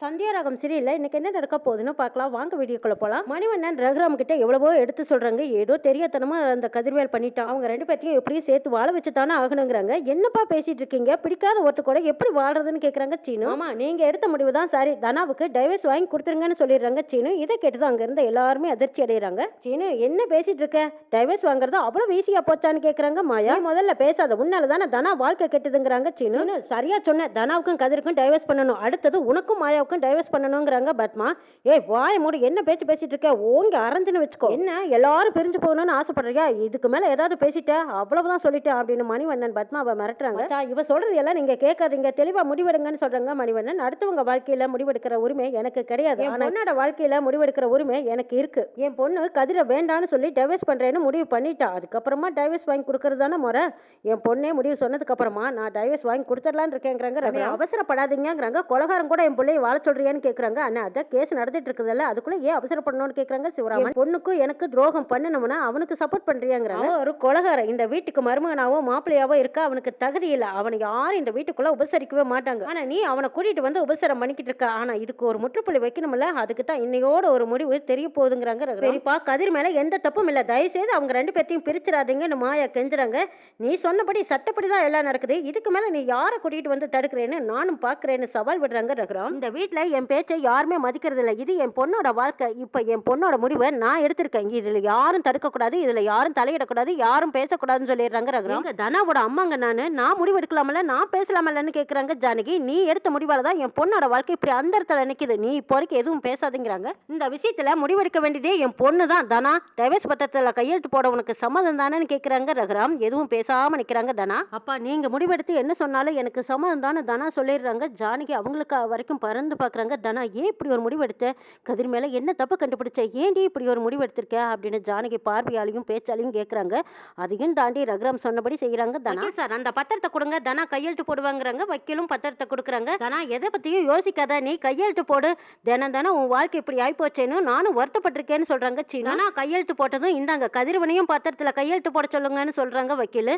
சந்தியா ரகம் சீரியல்ல இன்னைக்கு என்ன நடக்க போகுதுன்னு பார்க்கலாம். வாங்க வீடியோக்குள்ள போலாம். மணிவண்ணன் ரகுராம் கிட்ட எவ்வளவோ எடுத்து சொல்றாங்க. ஏதோ தெரியாதனமா அந்த கதிர்வேல் பண்ணிட்டான். அவங்க ரெண்டு பேர்த்தையும் எப்படியும் சேர்த்து வாழ வச்சு தானே ஆகணுங்கிறாங்க. என்னப்பா பேசிட்டு இருக்கீங்க? பிடிக்காத ஒருத்த கூட எப்படி வாழ்றதுன்னு கேக்குறாங்க சீனு. ஆமா நீங்க எடுத்த முடிவு தான் சரி. தனாவுக்கு டைவர்ஸ் வாங்கி கொடுத்துருங்கன்னு சொல்லிடுறாங்க சீனு. இதை கேட்டுதான் அங்க இருந்த எல்லாருமே அதிர்ச்சி அடைகிறாங்க சீனு என்ன பேசிட்டு இருக்க? டைவர்ஸ் வாங்குறது அவ்வளவு ஈஸியா போச்சான்னு கேக்குறாங்க மாயா. முதல்ல பேசாத. உன்னால தானே தனா வாழ்க்கை கெட்டதுங்கிறாங்க சீனு. சீனு, சரியா சொன்ன. தனாவுக்கும் கதிருக்கும் டைவர்ஸ் பண்ணணும். அடுத்தது உனக்கும் மாயாவுக்கும் டைவர்ஸ் பண்ணணுங்கிறாங்க பத்மா ஏய் வாய மூடி என்ன பேச்சு பேசிட்டு இருக்க? ஓங்க அரைஞ்சுன்னு வச்சுக்கோ. என்ன? எல்லாரும் பிரிஞ்சு போகணும்னு ஆசைப்படுறியா? இதுக்கு மேல ஏதாவது பேசிட்ட அவ்வளவுதான் சொல்லிட்டேன் அப்படின்னு மணிவண்ணன் பத்மாவை மிரட்டுறாங்க. இவ சொல்றது எல்லாம் நீங்க கேட்காதீங்க. தெளிவா முடிவெடுங்கன்னு சொல்றாங்க மணிவண்ணன். அடுத்தவங்க வாழ்க்கையில முடிவெடுக்கிற உரிமை எனக்கு கிடையாது. என் பொண்ணோட வாழ்க்கையில முடிவெடுக்கிற உரிமை எனக்கு இருக்கு. என் பொண்ணு கதிரை வேண்டான்னு சொல்லி டைவர்ஸ் பண்றேன்னு முடிவு பண்ணிட்டா. அதுக்கப்புறமா டைவர்ஸ் வாங்கி கொடுக்கறது தானே முறை? என் பொண்ணே முடிவு சொன்னதுக்கு அப்புறமா நான் டைவர்ஸ் வாங்கி கொடுத்துடலான்னு இருக்கேங்கிறாங்க ரவி. அவசரப்படாதீங்கங்கிறாங்க. கொலகாரம் கூட என் பிள்ளைய வாழ சொல்றியான்னு கேக்குறாங்க. அண்ணா அதான் கேஸ் நடந்துட்டு இருக்குதுல்ல அதுக்குள்ள ஏன் அவசரப்படணும்னு கேக்குறாங்க சிவராமன். பொண்ணுக்கும் எனக்கு துரோகம் பண்ணணும்னா அவனுக்கு சப்போர்ட் பண்றியாங்கிறாங்க. அவன் ஒரு கொலகாரம் இந்த வீட்டுக்கு மருமகனாவோ மாப்பிள்ளையாவோ இருக்க அவனுக்கு தகுதி இல்ல. அவனை யாரும் இந்த வீட்டுக்குள்ள உபசரிக்கவே மாட்டாங்க. ஆனா நீ அவனை கூட்டிட்டு வந்து உபசரம் பண்ணிக்கிட்டு இருக்க. ஆனா இதுக்கு ஒரு முற்றுப்புள்ளி வைக்கணும்ல. அதுக்கு தான் இன்னையோட ஒரு முடிவு தெரிய போகுதுங்கிறாங்க. பெரியப்பா கதிர் மேல எந்த தப்பும் இல்ல. தயவு செய்து அவங்க ரெண்டு பேர்த்தையும் பிரிச்சிடாதீங்கன்னு மாயா கெஞ்சுறாங்க. நீ சொன்னபடி சட்டப்படி தான் எல்லாம் நடக்குது. இதுக்கு மேல நீ யாரை கூட்டிட்டு வந்து தடுக்கிறேன்னு நானும் பாக்குறேன்னு சவால் விடுறாங்க ரகுராம். இந்த வீட்டில் என் பேச்சை யாருமே மதிக்கிறதில்ல. இது என் பொண்ணோட வாழ்க்கை. இப்போ என் பொண்ணோட முடிவை நான் எடுத்திருக்கேன். இதில் யாரும் தடுக்கக்கூடாது. இதில் யாரும் தலையிடக்கூடாது. யாரும் பேசக்கூடாதுன்னு சொல்லிடுறாங்க ரகுராம். இங்க தனாவோட அம்மாங்க நான். நான் முடிவு எடுக்கலாமல்ல நான் பேசலாமல்லன்னு கேட்குறாங்க ஜானகி. நீ எடுத்த முடிவால் தான் என் பொண்ணோட வாழ்க்கை இப்படி அந்த இடத்துல நிற்கிது நீ இப்போ வரைக்கும் எதுவும் பேசாதுங்கிறாங்க. இந்த விஷயத்தில் முடிவெடுக்க வேண்டியதே என் பொண்ணு தான். தனா டைவர்ஸ் பத்திரத்தில் கையெழுத்து போட உனக்கு சம்மதம் தானேன்னு கேட்குறாங்க ரகுராம். எதுவும் பேசாமல் நிற்கிறாங்க தனா. அப்பா நீங்கள் முடிவெடுத்து என்ன சொன்னாலும் எனக்கு சம்மதம் தானே தனா சொல்லிடுறாங்க. ஜானகி அவங்களுக்கு வரைக்கும் பறந்து பாக்குறாங்க தனா ஏன் இப்படி ஒரு முடிவெடுத்த கதிர் மேல என்ன தப்பு கண்டுபிடிச்ச? ஏன்டி இப்படி ஒரு முடிவு எடுத்திருக்க? அப்படின்னு ஜானகி பார்வையாலையும் பேச்சாலையும் கேக்குறாங்க. அதையும் தாண்டி ரகுராம் சொன்னபடி செய்யறாங்க தனா. சார் அந்த பத்திரத்தை கொடுங்க. தனா கையெழுத்து போடுவாங்கிறாங்க. வக்கீலும் பத்திரத்தை கொடுக்குறாங்க. தனா எதை பத்தியும் யோசிக்காத. நீ கையெழுத்து போடு. தினம் தினம் உன் வாழ்க்கை இப்படி ஆயிப்போச்சேன்னு நானும் வருத்தப்பட்டிருக்கேன்னு சொல்றாங்க சீனா. கையெழுத்து போட்டதும் இந்தாங்க. கதிரவனையும் பத்திரத்துல கையெழுத்து போட சொல்லுங்கன்னு சொல்றாங்க வக்கீல்.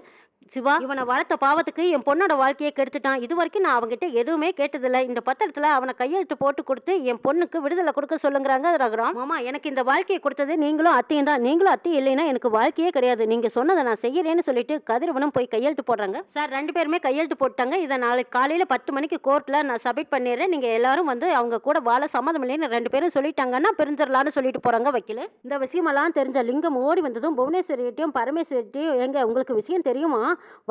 சிவா இவனை வளர்த்த பாவத்துக்கு என் பொண்ணோட வாழ்க்கையை கெடுத்துட்டான். இது வரைக்கும் நான் அவன்கிட்ட எதுவுமே கேட்டதில்ல. இந்த பத்திரத்துல அவனை கையெழுத்து போட்டு கொடுத்து என் பொண்ணுக்கு விடுதலை கொடுக்க சொல்லுங்கிறாங்க ரகுராம். மாமா எனக்கு இந்த வாழ்க்கையை கொடுத்தது நீங்களும் அத்தையும் தான். நீங்களும் அத்தை இல்லைன்னா எனக்கு வாழ்க்கையே கிடையாது. நீங்க சொன்னதை நான் செய்யறேன்னு சொல்லிட்டு கதிரவனும் போய் கையெழுத்து போடுறாங்க. சார் ரெண்டு பேருமே கையெழுத்து போட்டாங்க. இதை நாளைக்கு காலையில பத்து மணிக்கு கோர்ட்ல நான் சப்மிட் பண்ணிடுறேன். நீங்க எல்லாரும் வந்து அவங்க கூட வாழ சம்மதம் இல்லைன்னு ரெண்டு பேரும் சொல்லிட்டாங்கன்னா பிரிஞ்சிடலான்னு சொல்லிட்டு போறாங்க வக்கீல். இந்த விஷயமெல்லாம் தெரிஞ்ச லிங்கம் ஓடி வந்ததும் புவனேஸ்வரிட்டையும் பரமேஸ்வரிட்டையும் எங்க உங்களுக்கு விஷயம் தெரியுமா?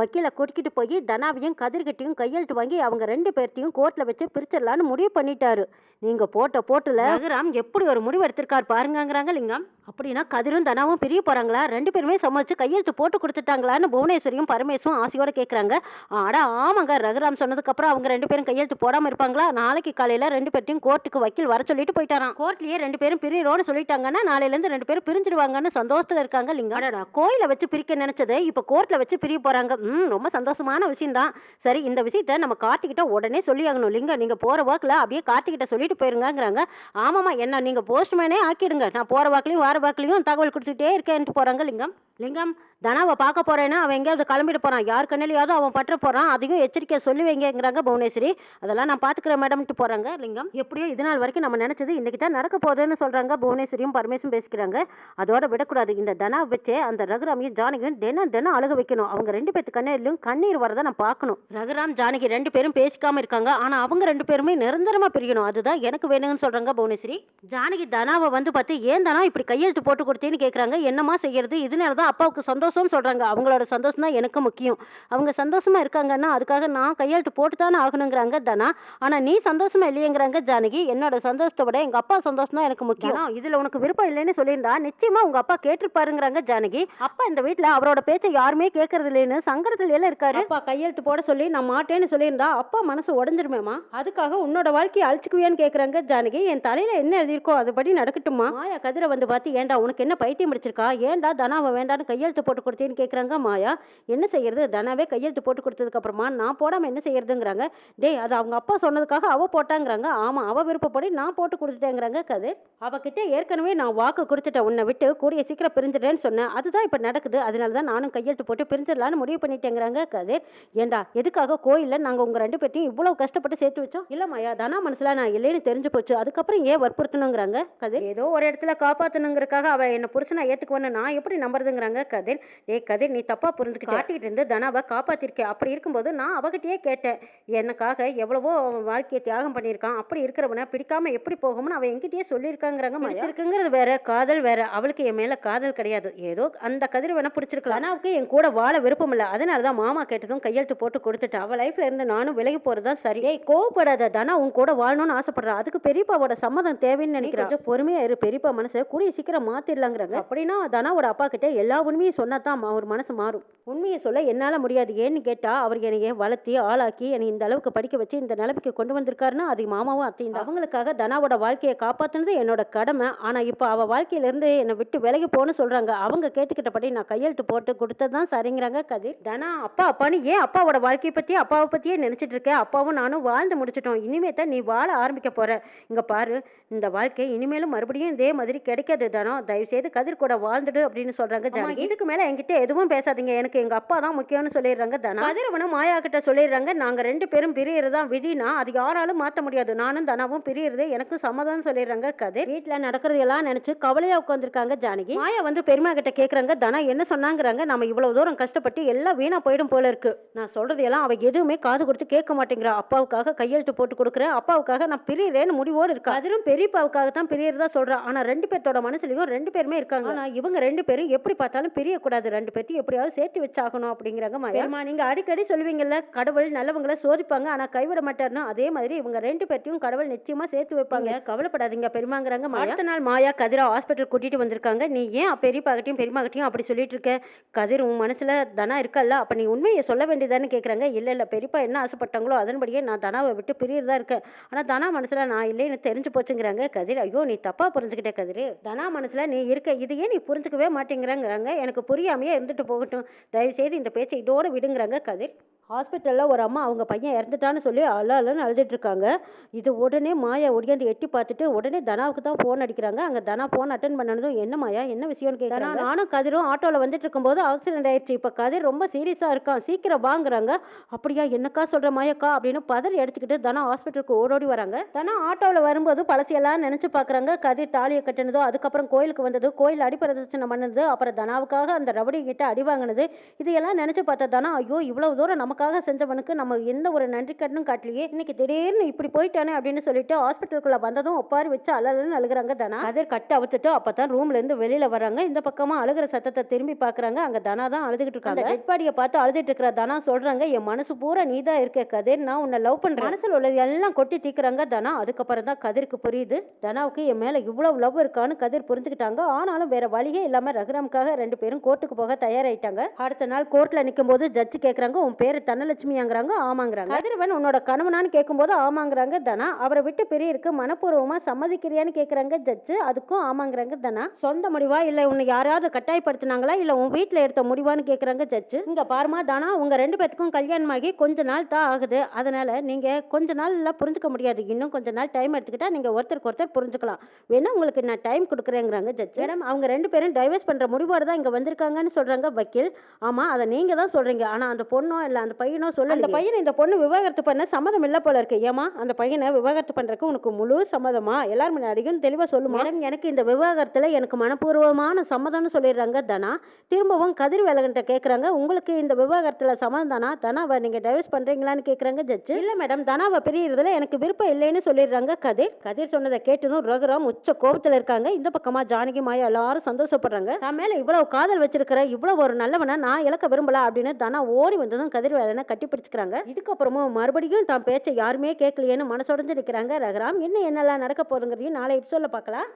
வக்கீலை கூட்டிக்கிட்டு போய் தனாவையும் கதிர்கிட்டையும் கையெழுத்து வாங்கி அவங்க ரெண்டு பேர்த்தையும் கோர்ட்ல வச்சு பிரிச்சிடலான்னு முடிவு பண்ணி பண்ணிட்டாரு. நீங்க போட்ட போட்டுல ரகுராம் எப்படி ஒரு முடிவு எடுத்திருக்காரு பாருங்கங்கிறாங்க லிங்கம். அப்படின்னா கதிரும் தனாவும் பிரிய போறாங்களா? ரெண்டு பேருமே சமாளிச்சு கையெழுத்து போட்டு கொடுத்துட்டாங்களான்னு புவனேஸ்வரியும் பரமேசும் ஆசையோட கேட்குறாங்க ஆடா ஆமாங்க. ரகுராம் சொன்னதுக்கு அப்புறம் அவங்க ரெண்டு பேரும் கையெழுத்து போடாம இருப்பாங்களா? நாளைக்கு காலையில ரெண்டு பேர்ட்டையும் கோர்ட்டுக்கு வக்கீல் வர சொல்லிட்டு போயிட்டாராம். கோர்ட்லயே ரெண்டு பேரும் பிரியிறோன்னு சொல்லிட்டாங்கன்னா நாளையில இருந்து ரெண்டு பேரும் பிரிஞ்சிருவாங்கன்னு சந்தோஷத்துல இருக்காங்க லிங்கம். கோயில வச்சு பிரிக்க நினைச்சது இப்ப கோர்ட்ல வச்சு பிரிய போறாங்க. ம் ரொம்ப சந்தோஷமான விஷயம் தான் சரி இந்த விஷயத்த நம்ம காட்டிக்கிட்ட உடனே சொல்லி ஆகணும் லிங்கம் நீங்க போற வாக்குல அப்படியே கார்த்திகிட்ட சொல்லிட்டு போயிருங்கிறாங்க ஆமாம்மா என்ன நீங்கள் போஸ்ட்மேனே ஆக்கிடுங்க. நான் போகிற வாக்கிலையும் வார வாக்கிலையும் தகவல் கொடுத்துட்டே இருக்கேன்ட்டு போகிறாங்க லிங்கம். லிங்கம் தனாவை பார்க்க போறேன்னா அவன் எங்கேயாவது கிளம்பிட்டு போறான். யார் கண்ணிலையாவது அவன் பற்ற போறான். அதையும் எச்சரிக்கை சொல்லி வைங்கிறாங்க புவனேஸ்வரி. அதெல்லாம் நான் பாத்துக்கிறேன் மேடம்ட்டு போறாங்க லிங்கம். எப்படியோ இது நாள் வரைக்கும் நம்ம நினைச்சது இன்னைக்கு தான் நடக்க போகுதுன்னு சொல்றாங்க புவனேஸ்வரியும் பரமேசும் பேசிக்கிறாங்க. அதோட விடக்கூடாது. இந்த தனா வச்சே அந்த ரகுராமையும் ஜானகியும் தினம் தினம் அழுக வைக்கணும். அவங்க ரெண்டு பேத்து கண்ணிலும் கண்ணீர் வரதை நான் பார்க்கணும். ரகுராம் ஜானகி ரெண்டு பேரும் பேசிக்காம இருக்காங்க. ஆனா அவங்க ரெண்டு பேருமே நிரந்தரமா பிரியணும். அதுதான் எனக்கு வேணும்னு சொல்றாங்க புவனேஸ்வரி. ஜானகி தனாவை வந்து பார்த்து ஏன் தானா இப்படி கையெழுத்து போட்டு கொடுத்தேன்னு கேக்குறாங்க. என்னமா செய்யறது? இதனால தான் அப்பாவுக்கு சந்தோஷம்னு சொல்றாங்க. அவங்களோட சந்தோஷம் தான் எனக்கு முக்கியம். அவங்க சந்தோஷமா இருக்காங்கன்னா அதுக்காக நான் கையெழுத்து போட்டு தானே ஆகணுங்கிறாங்க தனா. ஆனா நீ சந்தோஷமா இல்லையேங்கிறாங்க ஜானகி. என்னோட சந்தோஷத்தை விட எங்க அப்பா சந்தோஷம் தான் எனக்கு முக்கியம். இதுல உனக்கு விருப்பம் இல்லைன்னு சொல்லியிருந்தா நிச்சயமா உங்க அப்பா கேட்டிருப்பாருங்கிறாங்க ஜானகி. அப்பா இந்த வீட்ல அவரோட பேச்சை யாருமே கேட்கறது இல்லைன்னு சங்கடத்துல எல்லாம் இருக்காரு. அப்பா கையெழுத்து போட சொல்லி நான் மாட்டேன்னு சொல்லியிருந்தா அப்பா மனசு உடஞ்சிருமேமா அதுக்காக உன்னோட வாழ்க்கையை அழிச்சுக்குவியான்னு கேக்குறாங்க ஜானகி. என் தலையில என்ன எழுதியிருக்கோ அதுபடி நடக்கட்டுமா மாயா கதிரை வந்து பார்த்து ஏன்டா உனக்கு என்ன பைத்தியம் பிடிச்சிருக்கா? ஏன்டா தனாவை வேண்டாம் தானே கையெழுத்து போட்டு கொடுத்தேன்னு கேட்குறாங்க மாயா. என்ன செய்யறது? தனாவே கையெழுத்து போட்டு கொடுத்ததுக்கு அப்புறமா நான் போடாமல் என்ன செய்யறதுங்கிறாங்க. டேய் அது அவங்க அப்பா சொன்னதுக்காக அவ போட்டாங்கிறாங்க. ஆமாம் அவ விருப்பப்படி நான் போட்டு கொடுத்துட்டேங்கிறாங்க கதிர். அவகிட்ட ஏற்கனவே நான் வாக்கு கொடுத்துட்டேன் உன்னை விட்டு கூடிய சீக்கிரம் பிரிஞ்சிடுறேன்னு சொன்னேன். அதுதான் இப்போ நடக்குது. அதனால தான் நானும் கையெழுத்து போட்டு பிரிஞ்சிடலான்னு முடிவு பண்ணிட்டேங்கிறாங்க கதிர். ஏண்டா எதுக்காக கோயிலில் நாங்கள் உங்கள் ரெண்டு பேர்த்தையும் இவ்வளோ கஷ்டப்பட்டு சேர்த்து வச்சோம்? இல்லை மாயா தானா மனசில் நான் இல்லைன்னு தெரிஞ்சு போச்சு. அதுக்கப்புறம் ஏன் வற்புறுத்தணுங்கிறாங்க கதிர்? ஏதோ ஒரு இடத்துல காப்பாற்றணுங்கிறக்காக அவள் என்ன புருஷனை ஏற்றுக்குவேன்னு நான் எப்படி நம்புறதுங்கிறாங்க கதிர். ஏய் கதிர் நீ தப்பாக புரிஞ்சுக்கிட்டு. காட்டிகிட்டு இருந்து தனாவை காப்பாற்றிருக்கேன் அப்படி இருக்கும்போது நான் அவகிட்டயே கேட்டேன். எனக்காக எவ்வளவோ வாழ்க்கையை தியாகம் பண்ணியிருக்கான். அப்படி இருக்கிறவனை பிடிக்காம எப்படி போகும்னு அவன் என்கிட்டயே சொல்லியிருக்காங்கிறாங்க பிடிச்சிருக்குங்கிறது வேற காதல் வேற. அவளுக்கு என் மேல காதல் கிடையாது. ஏதோ அந்த கதிர் வேணா பிடிச்சிருக்கலாம். அனாவுக்கு என் கூட வாழ விருப்பம் இல்லை. அதனால தான் மாமா கேட்டதும் கையெழுத்து போட்டு கொடுத்துட்டு அவள் லைஃப்ல இருந்து நானும் விலகி போறது தான் சரி. ஏய் கோவப்படாத. தனா உன் கூட வாழணும்னு ஆசைப்படுறா. அதுக்கு பெரியப்பாவோட சம்மதம் தேவைன்னு நினைக்கிறேன் கொஞ்சம் பொறுமையா இரு. பெரியப்பா மனசை கூடிய சீக்கிரம் மாத்திடலாங்கிறாங்க அப்படின்னா தனாவோட அப்பா கிட்ட எல்லா உண்மையும் சொன்னால் தான் அவர் மனசு மாறும். உண்மையை சொல்ல என்னால முடியாது. ஏன்னு கேட்டா அவர் என்னைய வளர்த்தி ஆளாக்கி என்னை இந்த அளவுக்கு படிக்க வச்சு இந்த நிலைமைக்கு கொண்டு வந்திருக்காருன்னா அது மாமாவும் அத்தையும் அவங்களுக்காக தனாவோட வாழ்க்கையை காப்பாற்றுனது என்னோட கடமை. ஆனா இப்போ அவ வாழ்க்கையில இருந்து என்னை விட்டு விலகி போன்னு சொல்றாங்க. அவங்க கேட்டுக்கிட்டபடி நான் கையெழுத்து போட்டு கொடுத்தது தான் சரிங்கிறாங்க கதிர். தனா அப்பா அப்பான்னு ஏன் அப்பாவோட வாழ்க்கையை பற்றி அப்பாவை பற்றியே நினைச்சிட்டு இருக்கேன் அப்பாவும் நானும் வாழ்ந்து முடிச்சிட்டோம். இனிமே தான் நீ வாழ ஆரம்பிக்க போற. இங்க பாரு இந்த வாழ்க்கை இனிமேலும் மறுபடியும் இதே மாதிரி கிடைக்காது தானோ. தயவு செய்து கதிர் கூட வாழ்ந்துடு அப்படின்னு சொல்றாங்க ஜானகி இதுக்கு மேல என்கிட்ட எதுவும் பேசாதீங்க. எனக்கு எங்க அப்பா தான் முக்கியம்னு சொல்லிடுறாங்க தனா. கதிரவனும் மாயா கிட்ட சொல்லிடுறாங்க. நாங்க ரெண்டு பேரும் பிரியறதா விதினா அது யாராலும் மாத்த முடியாது. நானும் தனாவும் பிரியறது எனக்கு சம்மதம் சொல்லிடுறாங்க கதிர். வீட்டுல நடக்கிறது எல்லாம் நினைச்சு கவலையா உட்காந்துருக்காங்க ஜானகி. மாயா வந்து பெருமா கிட்ட கேக்குறாங்க தனா என்ன சொன்னாங்கிறாங்க? நம்ம இவ்வளவு தூரம் கஷ்டப்பட்டு எல்லாம் வீணா போயிடும் போல இருக்கு. நான் சொல்றது எல்லாம் அவ எதுவுமே காது கொடுத்து கேட்க மாட்டேங்கிறா. அப்பாவுக்காக கையெழுத்து போட்டு கொடுக்குறேன் அப்பாவுக்காக நான் பிரியறேன்னு முடிவோடு இருக்கா? அதிலும் பெரியப்பாவுக்காக தான் பிரியறதா சொல்றா. ஆனா ரெண்டு பேர்த்தோட மனசுலயும் ரெண்டு பேருமே இருக்காங்க. ஆனா இவங்க ரெண்டு பேரும் எப்படி பார்த்தாலும் பிரியக்கூடாது. ரெண்டு பேர்த்தையும் எப்படியாவது சேர்த்து வச்சாகணும் அப்படிங்கிறாங்க மாயா. நீங்க அடிக்கடி சொல்லுவீங்கல்ல கடவுள் நல்லவங்களை சோதிப்பாங்க ஆனா கைவிட மாட்டாருன்னு அதே மாதிரி இவங்க ரெண்டு பேர்த்தையும் கடவுள் நிச்சயமா சேர்த்து வைப்பாங்க. கவலைப்படாதீங்க பெருமாங்கிறாங்க அடுத்த நாள் மாயா கதிரா ஹாஸ்பிட்டல் கூட்டிட்டு வந்திருக்காங்க. நீ ஏன் பெரியப்பாகிட்டையும் பெரியமாகிட்டையும் அப்படி சொல்லிட்டு இருக்க கதிர் உன் மனசுல தனா இருக்கல்ல அப்ப நீ உண்மையை சொல்ல வேண்டியதான்னு கேக்குறாங்க. இல்ல இல்ல பெரியப்பா என்ன ஆசைப்பட்டாங்களோ அதன்படியே நான் தனாவை விட்டு பிரியறதா இருக்கேன் ஆனா தனா மனசுல நான் இல்லைன்னு தெரிஞ்சு போச்சுங்கிறாங்க. கதிர் ஐயோ நீ தப்பா புரிஞ்சுக்கிட்ட கதிர். தனா மனசுல நீ இருக்க இதையே நீ புரிஞ்சுக்கவே மாட்டேங்கிறாங்கிறாங்க எனக்கு புரியாமையே இருந்துட்டு போகட்டும். தயவு செய்து இந்த பேச்சை இதோட விடுங்கிறாங்க கதிர். ஹாஸ்பிட்டலில் ஒரு அம்மா அவங்க பையன் இறந்துட்டான்னு சொல்லி அழ அழன்னு அழுதுட்டு இருக்காங்க. இது உடனே மாயா ஒடியாந்து எட்டி பார்த்துட்டு உடனே தனாவுக்கு தான் ஃபோன் அடிக்கிறாங்க. அங்கே தனா ஃபோன் அட்டன் பண்ணனதும் என்ன மாயா என்ன விஷயம்னு கேட்குறாங்க நானும் கதிரும் ஆட்டோவில் வந்துட்டு இருக்கும்போது ஆக்சிடென்ட் ஆயிடுச்சு. இப்போ கதிர் ரொம்ப சீரியஸாக இருக்கான். சீக்கிரம் வாங்குறாங்க. அப்படியா என்னக்கா சொல்கிற மாயக்கா? அப்படின்னு பதறி அடிச்சுக்கிட்டு தனா ஹாஸ்பிட்டலுக்கு ஓடோடி வராங்க. தனா ஆட்டோவில் வரும்போது பழசையெல்லாம் நினச்சி பார்க்குறாங்க கதிர் தாலியை கட்டினதோ அதுக்கப்புறம் கோயிலுக்கு வந்தது கோயில் அடிப்பிரதட்சணை பண்ணது அப்புறம் தனாவுக்காக அந்த ரவுடி கிட்ட அடி வாங்கினது இதையெல்லாம் நினச்சி பார்த்தா தானா ஐயோ இவ்வளவு தூரம் நமக்காக செஞ்சவனுக்கு நம்ம எந்த ஒரு நன்றி கடனும் காட்டலையே இன்னைக்கு திடீர்னு இப்படி போயிட்டானே அப்படின்னு சொல்லிட்டு ஹாஸ்பிட்டலுக்குள்ள வந்ததும் ஒப்பாரி வச்சு அலறன்னு அழுகுறாங்க தனா. கதிர் கட்டு அவுத்துட்டு அப்பதான் ரூம்ல இருந்து வெளியில வராங்க இந்த பக்கமா அழுகிற சத்தத்தை திரும்பி பாக்குறாங்க அங்க தனா தான் அழுதுகிட்டு இருக்காங்க. டெட் பாடியை பார்த்து அழுதுட்டு இருக்கிற தனா சொல்றாங்க என் மனசு பூரா நீ தான் இருக்க கதிர். நான் உன்னை லவ் பண்றேன். மனசுல உள்ளது எல்லாம் கொட்டி தீக்குறாங்க தனா. அதுக்கப்புறம் தான் கதிருக்கு புரியுது தனாவுக்கு என் மேல இவ்வளவு லவ் இருக்கான்னு கதிர் புரிஞ்சுக்கிட்டாங்க. ஆனாலும் வேற வழியே இல்லாம ரகுராமுக்காக ரெண்டு பேரும் கோர்ட்டுக்கு போக தயாராயிட்டாங்க. அடுத்த நாள் கோர்ட்ல நிக்கும் போது ஜட்ஜி கேக்குறாங்க உன் பேரு தனலட்சுமியாங்கிறாங்க ஆமாங்கிறாங்க. கதிரவன் உன்னோட கணவனான்னு கேட்கும்போது ஆமாங்கிறாங்க தனா. அவரை விட்டு பிரியருக்கு மனப்பூர்வமா சம்மதிக்கிறியான்னு கேக்குறாங்க ஜட்ஜு. அதுக்கும் ஆமாங்கிறாங்க தனா. சொந்த முடிவா? இல்ல உன்னை யாராவது கட்டாயப்படுத்தினாங்களா? இல்ல உன் வீட்ல எடுத்த முடிவான்னு கேக்குறாங்க ஜட்ஜு. இங்க பாருமா தானா உங்க ரெண்டு பேத்துக்கும் கல்யாணமாகி கொஞ்ச நாள் தான் ஆகுது. அதனால நீங்க கொஞ்ச நாள்ல புரிஞ்சுக்க முடியாது. இன்னும் கொஞ்ச நாள் டைம் எடுத்துக்கிட்டா நீங்க ஒருத்தருக்கு ஒருத்தர் புரிஞ்சுக்கலாம். வேணா உங்களுக்கு நான் டைம் கொடுக்குறேங்கிறாங்க ஜட்ஜ். மேடம் அவங்க ரெண்டு பேரும் டைவர்ஸ் பண்ற முடிவோட தான் இங்க வந்திருக்காங்கன்னு சொல்றாங்க வக்கீல். ஆமா அதை நீங்க தான் சொல்றீங்க. ஆனா அந்த பொண்ணோ இல்ல அந்த பையனோ சொல்ல அந்த பையனை இந்த பொண்ணு விவாகரத்து பண்ண சம்மதம் இல்ல போல இருக்கு. ஏமா அந்த பையனை விவாகரத்து பண்றதுக்கு உனக்கு முழு சம்மதமா? எல்லாரும் முன்னாடியும் தெளிவா சொல்லுமா? எனக்கு இந்த விவாகரத்துல எனக்கு மனப்பூர்வமான சம்மதம்னு சொல்லிடுறாங்க தனா. திரும்பவும் கதிர் வேலகன்ட்ட கேக்குறாங்க. உங்களுக்கு இந்த விவாகரத்துல சம்மதம் தானா? தனாவை நீங்க டைவர்ஸ் பண்றீங்களான்னு கேக்குறாங்க ஜட்ஜ் இல்ல மேடம் தனாவை பிரியறதுல எனக்கு விருப்பம் இல்லைன்னு சொல்லிடுறாங்க கதிர். கதிர் சொன்னதை கேட்டதும் ரகுராம் உச்ச கோபத்துல இருக்காங்க. இந்த பக்கமா ஜானகி மாயா எல்லாரும் சந்தோஷப்படுறாங்க. தான் மேல இவ்வளவு காதல் வச்சிருக்கிற இவ்வளவு ஒரு நல்லவனை நான் இழக்க விரும்பல அப்படின்னு தனா ஓடி வந்ததும் கதிர் வேலைன்னா கட்டி பிடிச்சிக்கிறாங்க இதுக்கப்புறமும் மறுபடியும் தான் பேச்சை யாருமே கேட்கலையேன்னு மனசுடைஞ்சு நிக்கிறாங்க ரகுராம். இன்னும் என்னெல்லாம் நடக்க போதுங்கிறதையும் நாளை எபிசோடில் பார்க்கலாம்.